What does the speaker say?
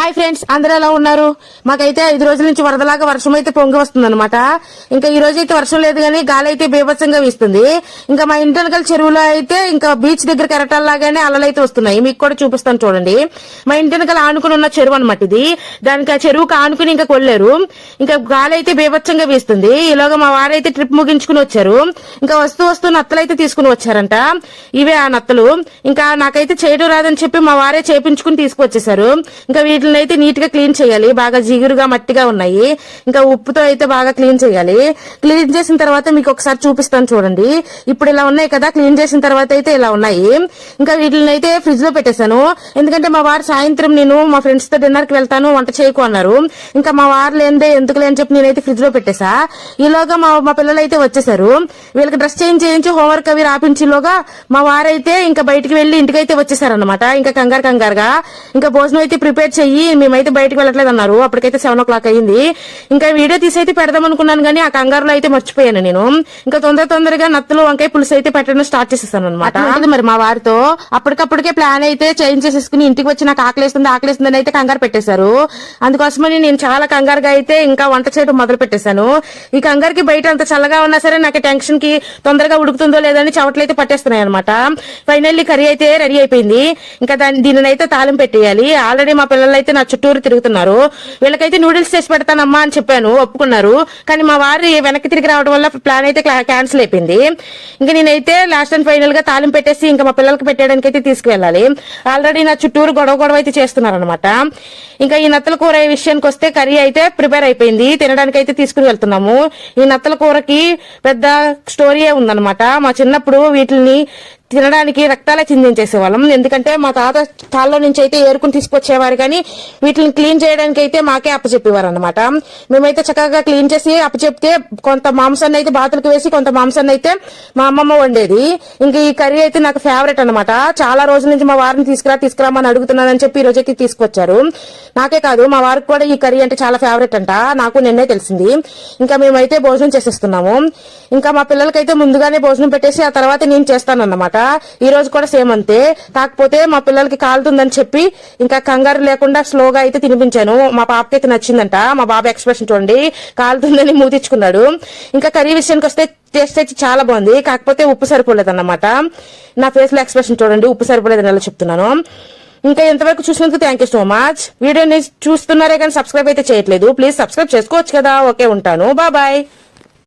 Hi friends అందరూ ఎలా ఉన్నారు? మాకైతే ఐదు రోజుల నుంచి వరదలాగా వర్షం అయితే పొంగి వస్తుంది అనమాట ఇంకా ఈ రోజు అయితే వర్షం లేదు కానీ గాలి అయితే బీభత్సంగా వీస్తుంది. ఇంకా మా ఇంటి వెనకాల చెరువులో అయితే ఇంకా బీచ్ దగ్గర కెరటాల్లాగానే అలలు అయితే వస్తున్నాయి. మీకు కూడా చూపిస్తాను చూడండి. మా ఇంటి ఆనుకుని ఉన్న చెరువు అనమాట ఇది. దానికి ఆ చెరువుకి ఆనుకుని ఇంకా కొల్లేరు. ఇంకా గాలి అయితే బీభత్సంగా వీస్తుంది. ఈలోగా మా వారైతే ట్రిప్ ముగించుకుని వచ్చారు. ఇంకా వస్తూ వస్తూ నత్తలు అయితే తీసుకుని వచ్చారంట. ఇవే ఆ నత్తలు. ఇంకా నాకైతే చేయడం రాదని చెప్పి మా వారే చేపించుకుని తీసుకువచ్చేసారు ఇంకా వీటిని అయితే నీట్గా క్లీన్ చేయాలి. బాగా జిగురుగా మట్టిగా ఉన్నాయి. ఇంకా ఉప్పుతో అయితే బాగా క్లీన్ చేయాలి. క్లీన్ చేసిన తర్వాత మీకు ఒకసారి చూపిస్తాను చూడండి. ఇప్పుడు ఇలా ఉన్నాయి కదా క్లీన్ చేసిన తర్వాత అయితే ఇలా ఉన్నాయి. ఇంకా వీటిని అయితే ఫ్రిడ్జ్లో పెట్టేశాను. ఎందుకంటే మా వారు సాయంత్రం నేను మా ఫ్రెండ్స్తో డిన్నర్కి వెళ్తాను వంట చేయకు అన్నారు. ఇంకా మా వారు లేనిదే ఎందుకు లేని చెప్పి నేనైతే ఫ్రిడ్జ్లో పెట్టేశా. ఈలోగా మా మా పిల్లలు అయితే వచ్చేసారు వీళ్ళకి డ్రెస్ చేంజ్ చేయించి హోంవర్క్ అవి రాపించిలోగా మా వారైతే ఇంకా బయటికి వెళ్ళి ఇంటికైతే వచ్చేసారనమాట ఇంకా కంగారు కంగారుగా. ఇంకా భోజనం అయితే ప్రిపేర్ చెయ్యి. మేమైతే బయటకు వెళ్ళట్లేదు అన్నారు అప్పటికైతే సెవెన్ ఓ క్లాక్ అయింది ఇంకా వీడియో తీసి అయితే పెడదాం అనుకున్నాను కానీ ఆ కంగారులో అయితే మర్చిపోయాను నేను. ఇంకా తొందర తొందరగా నత్తలు వంకాయ పులుసు అయితే పెట్టడం స్టార్ట్ చేసేసాను అనమాట మరి మా వారితో. అప్పటికప్పటికే ప్లాన్ అయితే చేంజ్ చేసేసుకుని ఇంటికి వచ్చి నాకు ఆకలేస్తుంది ఆకలేస్తుంది అని అయితే కంగారు పెట్టేశారు. అందుకోసమని నేను చాలా కంగారుగా అయితే ఇంకా వంట చేయడం మొదలు పెట్టేశాను. ఈ కంగారుకి బయట అంత చల్లగా ఉన్నా సరే నాకు టెన్షన్కి తొందరగా ఉడుకుతుందో లేదని చవట్లు అయితే పట్టేస్తున్నాయి అనమాట ఫైనల్లీ కర్రీ అయితే రెడీ అయిపోయింది. ఇంకా దాన్ని దీనిని అయితే తాళం పెట్టేయాలి. ఆల్రెడీ మా పిల్లలు అయితే నా చుట్టూరు తిరుగుతున్నారు వీళ్ళకైతే నూడిల్స్ చేసి పెడతానమ్మా అని చెప్పాను ఒప్పుకున్నారు. కానీ మా వారి వెనక్కి తిరిగి రావడం వల్ల ప్లాన్ అయితే క్యాన్సిల్ అయిపోయింది. ఇంకా నేనైతే లాస్ట్ అండ్ ఫైనల్గా తాళం పెట్టేసి ఇంకా మా పిల్లలకి పెట్టడానికి అయితే తీసుకువెళ్ళాలి. ఆల్రెడీ నా చుట్టూరు గొడవ గొడవ అయితే చేస్తున్నారు అనమాట ఇంకా ఈ నత్తల కూర విషయానికి వస్తే కర్రీ అయితే ప్రిపేర్ అయిపోయింది. తినడానికి అయితే తీసుకుని వెళ్తున్నాము. ఈ నత్తల కూరకి పెద్ద స్టోరీయే ఉందన్నమాట. మా చిన్నప్పుడు వీటిని తినడానికి రక్తాలే చిందించేసేవాళ్ళం. ఎందుకంటే మా తాత తాళ్ళ నుంచి అయితే ఏరుకుని తీసుకొచ్చేవారు కానీ వీటిని క్లీన్ చేయడానికి అయితే మాకే అప్పచెప్పేవారు అనమాట మేమైతే చక్కగా క్లీన్ చేసి అప్పచెప్తే కొంత మాంసాన్ని అయితే బాతులకు వేసి కొంత మాంసాన్ని అయితే మా అమ్మమ్మ వండేది. ఇంకా ఈ కర్రీ అయితే నాకు ఫేవరెట్ అనమాట చాలా రోజుల నుంచి మా వారిని తీసుకురా తీసుకురామని అడుగుతున్నానని చెప్పి ఈ రోజైతే తీసుకొచ్చారు. నాకే కాదు మా వారికి కూడా ఈ కర్రీ అంటే చాలా ఫేవరెట్ అంట. నాకు నిన్నే తెలిసింది. ఇంకా మేమైతే భోజనం చేసేస్తున్నాము. ఇంకా మా పిల్లలకైతే ముందుగానే భోజనం పెట్టేసి ఆ తర్వాత నేను చేస్తాను అన్నమాట ఈ రోజు కూడా సేమ్ అంతే. కాకపోతే మా పిల్లలకి కాలుతుందని చెప్పి ఇంకా కంగారు లేకుండా స్లోగా అయితే తినిపించాను. మా పాపకి అయితే నచ్చిందంట. మా బాబు ఎక్స్ప్రెషన్ చూడండి. కాలుతుందని మూతిచ్చుకున్నాడు. ఇంకా కర్రీ విషయానికి వస్తే టేస్ట్ అయితే చాలా బాగుంది. కాకపోతే ఉప్పు సరిపోలేదు అన్నమాట నా ఫేస్లో ఎక్స్ప్రెషన్ చూడండి. ఉప్పు సరిపోలేదని అలా చెప్తున్నాను. ఇంకా ఎంతవరకు చూసినందుకు థ్యాంక్ యూ సో మచ్ వీడియోని చూస్తున్నారే కానీ సబ్స్క్రైబ్ అయితే చేయట్లేదు. ప్లీజ్ సబ్స్క్రైబ్ చేసుకోవచ్చు కదా. ఓకే ఉంటాను. బాయ్